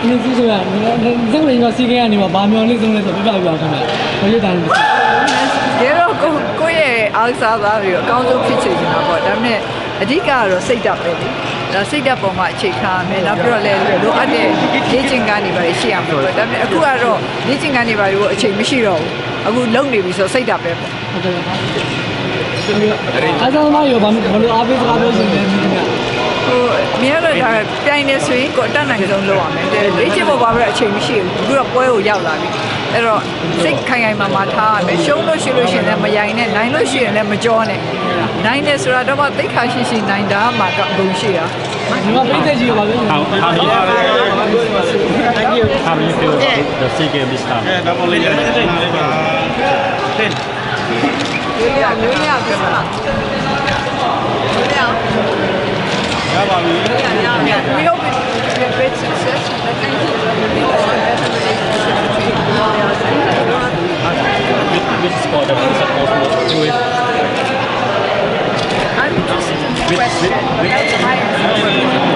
ဒီလိုဆိုရမယ်။ဒါကလည်းစီကဲကနေမှာဗာမျောလေးဆုံးလဲဆိုပြပြပြအောင်ခင်ဗျာ။ဘယ်လိုတိုင်းလဲ။ဒီတော့ကိုကိုရဲ့အောက်စားသားပြီးတော့အကောင်းဆုံးဖြစ်ချင်တာပေါ့။ဒါပေမဲ့အဓိကကတော့စိတ်ဓာတ်ပဲလေ။ဒါစိတ်ဓာတ်ပေါ်မှာအခြေခံမယ်။နောက်ပြီးတော့လည်းလိုအပ်တဲ့လေ့ကျင့်ခန်းတွေပါရှိရမှာပေါ့။ဒါပေမဲ့အခုကတော့လေ့ကျင့်ခန်းတွေပါကိုအချိန်မရှိတော့ဘူး။အခုလုံနေပြီဆိုစိတ်ဓာတ်ပဲပေါ့။ဟုတ်တယ်ပါ။ အားစားမရောဘာဘယ်လိုအားပေးစကားပြောရှင်လဲခင်ဗျဟိုအများတော့ဒါပြိုင်နေဆိုရင်ကိုယ်အတတ်နိုင်ဆုံးလုပ်ရမယ်တဲ့လေ့ကျင့်ဖို့ပါပြီးတော့အချိန်မရှိဘူးအခုတော့ပွဲကိုရောက်လာပြီအဲ့တော့စိတ်ခိုင်ခိုင်မာမာထားရမယ်ရှုံးလို့ရှိလို့ရှိရင်လည်းမယိုင်နဲ့နိုင်လို့ရှိရင်လည်းမကြောနဲ့နိုင်တယ်ဆိုတာတော့မှသိခါရှိရှိနိုင်တာမှတော့ဘုံရှိတာဒီမှာပိတ်သက်ကြီးရောပါပြောရှင် How, how, do you, Thank you how do you feel about the SEA Games this time? 流量，流量不是吧？流量。流量，流量，没有被被被吃吃吃的干净，没有被被被吃吃去，流量真的多了。Which which sport are you supposed to do it? I'm just a question. That's why I'm.